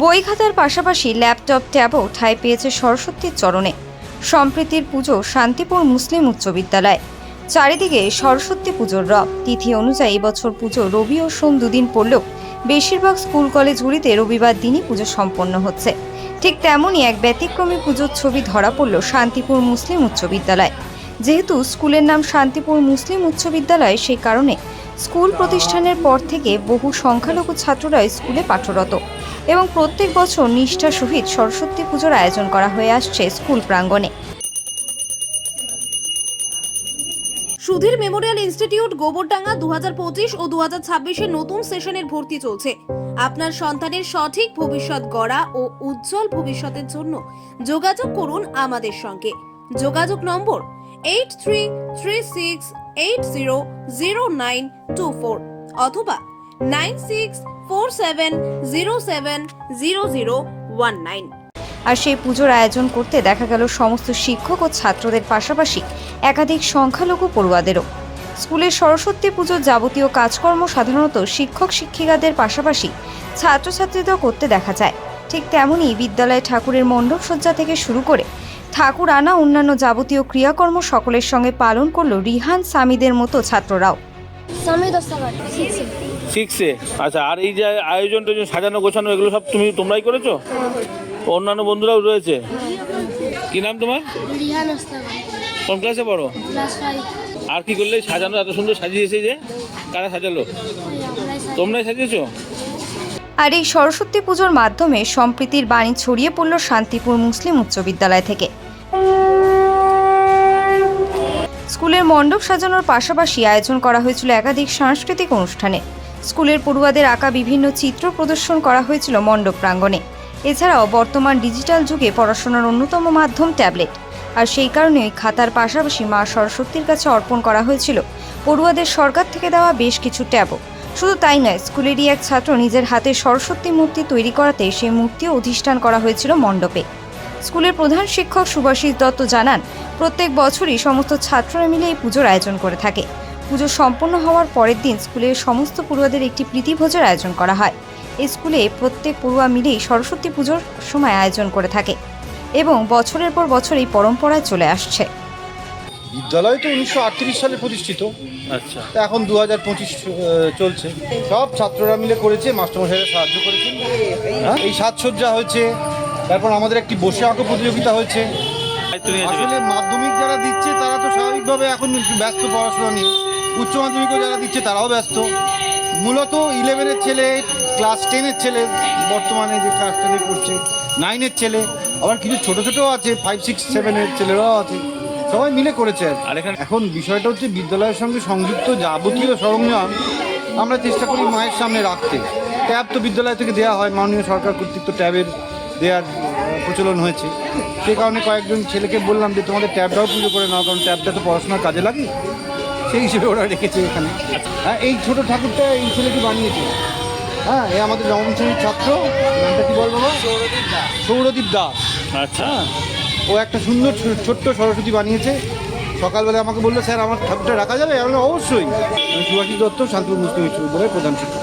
বই খাতার পাশাপাশি ল্যাপটপ, ট্যাবও ঠাঁই পেয়েছে সরস্বতীর চরণে। সম্প্রীতির পুজো শান্তিপুর মুসলিম উচ্চ বিদ্যালয়। চারিদিকে সরস্বতী পুজোর রব। তিথি অনুযায়ী এবছর পুজো রবি ও সোম দুদিন পড়লেও বেশিরভাগ স্কুল কলেজগুলিতে রবিবার দিনই পুজো সম্পন্ন হচ্ছে। ঠিক তেমনই এক ব্যতিক্রমী পুজোর ছবি ধরা পড়ল শান্তিপুর মুসলিম উচ্চ বিদ্যালয়। যেহেতু স্কুলের নাম শান্তিপুর মুসলিম উচ্চ বিদ্যালয় সেই কারণে স্কুল প্রতিষ্ঠানের পর থেকে বহু সংখ্যালঘু ছাত্ররা স্কুলে পাঠরত এবং প্রত্যেক বছর নিষ্ঠা সহিত সরস্বতী পুজোর আয়োজন করা হয়ে আসছে স্কুল প্রাঙ্গণে। সুধীর মেমোরিয়াল ইনস্টিটিউট গোবরডাঙ্গা দু হাজার পঁচিশ ও দু হাজার নতুন সেশনের ভর্তি চলছে। আপনার সন্তানের সঠিক ভবিষ্যৎ গড়া ও উজ্জ্বল ভবিষ্যতের জন্য যোগাযোগ করুন আমাদের সঙ্গে। যোগাযোগ number eight three three six eight zero zero nine two four অথবা nine six four seven zero seven zero zero one nine আর সেই পুজোর আয়োজন করতে দেখা গেল সমস্ত শিক্ষক ও ছাত্রদের পাশাপাশি একাধিক সংখ্যালঘু পড়ুয়াদেরও। স্কুলের সরস্বতী পুজোর যাবতীয় কাজকর্ম সাধারণত শিক্ষক শিক্ষিকাদের পাশাপাশি ছাত্রছাত্রীদের করতে দেখা যায়। ঠিক তেমনই বিদ্যালয়ে ঠাকুরের মণ্ডপ সজ্জা থেকে শুরু করে ঠাকুর আনা অন্যান্য যাবতীয় ক্রিয়াকর্ম সকলের সঙ্গে পালন করল রিহান সামিদের মতো ছাত্ররাও। সিক্সে আচ্ছা আর এই যে আয়োজন সাজানো গোছানো এগুলো সব তুমি তোমরাই করেছ? অন্যান্য বন্ধুরাও রয়েছে? কি নাম তোমার? রিহান কোন ক্লাসে পড়ো? আর কি করলে সাজানো এত সুন্দর সাজিয়েছে যে? কারা সাজালো? তোমরাই সাজিয়েছো? আর এই সরস্বতী পুজোর মাধ্যমে সম্প্রীতির বাণী ছড়িয়ে পড়ল শান্তিপুর মুসলিম উচ্চ বিদ্যালয় থেকে। স্কুলের মণ্ডপ সাজানোর পাশাপাশি আয়োজন করা হয়েছিল একাধিক সাংস্কৃতিক অনুষ্ঠানে। স্কুলের পড়ুয়াদের আঁকা বিভিন্ন চিত্র প্রদর্শন করা হয়েছিল মণ্ডপ প্রাঙ্গণে। এছাড়াও বর্তমান ডিজিটাল যুগে পড়াশোনার অন্যতম মাধ্যম ট্যাবলেট। আর সেই কারণে ওই খাতার পাশাপাশি মা সরস্বতীর কাছে অর্পণ করা হয়েছিল। পড়ুয়াদের সরকার থেকে দেওয়া বেশ কিছু ট্যাবও। শুধু তাই নয়, স্কুলেরই এক ছাত্র নিজের হাতে সরস্বতী মূর্তি তৈরি করাতে সেই মূর্তিও অধিষ্ঠান করা হয়েছিল মণ্ডপে। স্কুলের প্রধান শিক্ষক সুভাষিস দত্ত জানান প্রত্যেক বছরই সমস্ত ছাত্ররা মিলে এই পুজোর আয়োজন করে থাকে। পুজো সম্পন্ন হওয়ার পরের দিন স্কুলের সমস্ত পড়ুয়াদের একটি প্রীতিভোজের আয়োজন করা হয়। এই স্কুলে প্রত্যেক পড়ুয়া মিলেই সরস্বতী পুজোর সময় আয়োজন করে থাকে এবং বছরের পর বছর এই পরম্পরায় চলে আসছে। বিদ্যালয় তো উনিশশো আটত্রিশ সালে প্রতিষ্ঠিত। আচ্ছা। তা এখন দু হাজার পঁচিশ চলছে। সব ছাত্ররা মিলে করেছে মাস্টারমশাইরা সাহায্য করেছে। হ্যাঁ, এই সাজসজ্জা হয়েছে তারপর আমাদের একটি বসে আঁকো প্রতিযোগিতা হয়েছে। আসলে মাধ্যমিক যারা দিচ্ছে তারা তো স্বাভাবিকভাবে এখন ব্যস্ত পড়াশোনা নিয়ে। উচ্চ মাধ্যমিকও যারা দিচ্ছে তারাও ব্যস্ত। মূলত ইলেভেনের ছেলে ক্লাস টেনের ছেলে বর্তমানে যে ক্লাস টেনে পড়ছে নাইনের ছেলে আবার কিছু ছোট ছোটও আছে ফাইভ সিক্স সেভেনের ছেলেরাও আছে। সবাই মিলে করেছে আর এখানে বিষয়টা হচ্ছে বিদ্যালয়ের সঙ্গে সংযুক্ত যাবতীয় সরঞ্জাম আমরা চেষ্টা করি মায়ের সামনে রাখতে। ট্যাব তো বিদ্যালয় থেকে দেওয়া হয় মাননীয় সরকার কর্তৃক তো ট্যাবের দেওয়ার প্রচলন হয়েছে। সেই কারণে কয়েকজন ছেলেকে বললাম যে তোমাদের ট্যাবটাও পুজো করে নাও কারণ ট্যাবটা তো পড়াশোনার কাজে লাগে। সেই হিসেবে ওরা রেখেছে এখানে। হ্যাঁ এই ছোট ঠাকুরটা এই ছেলেটি বানিয়েছে। হ্যাঁ এ আমাদের নবম শ্রেণির ছাত্র। নামটা কি বলব সৌরদীপ দাস সৌরদীপ দাস। আচ্ছা। হ্যাঁ ও একটা সুন্দর ছোট্ট সরস্বতী বানিয়েছে। সকালবেলা আমাকে বলল স্যার আমার ঠাকুরটা রাখা যাবে? আমি অবশ্যই। আমি সুভাষিস দত্ত শান্তিপুর মুসলিম বিশ্ববিদ্যালয়ের প্রধান শিক্ষক।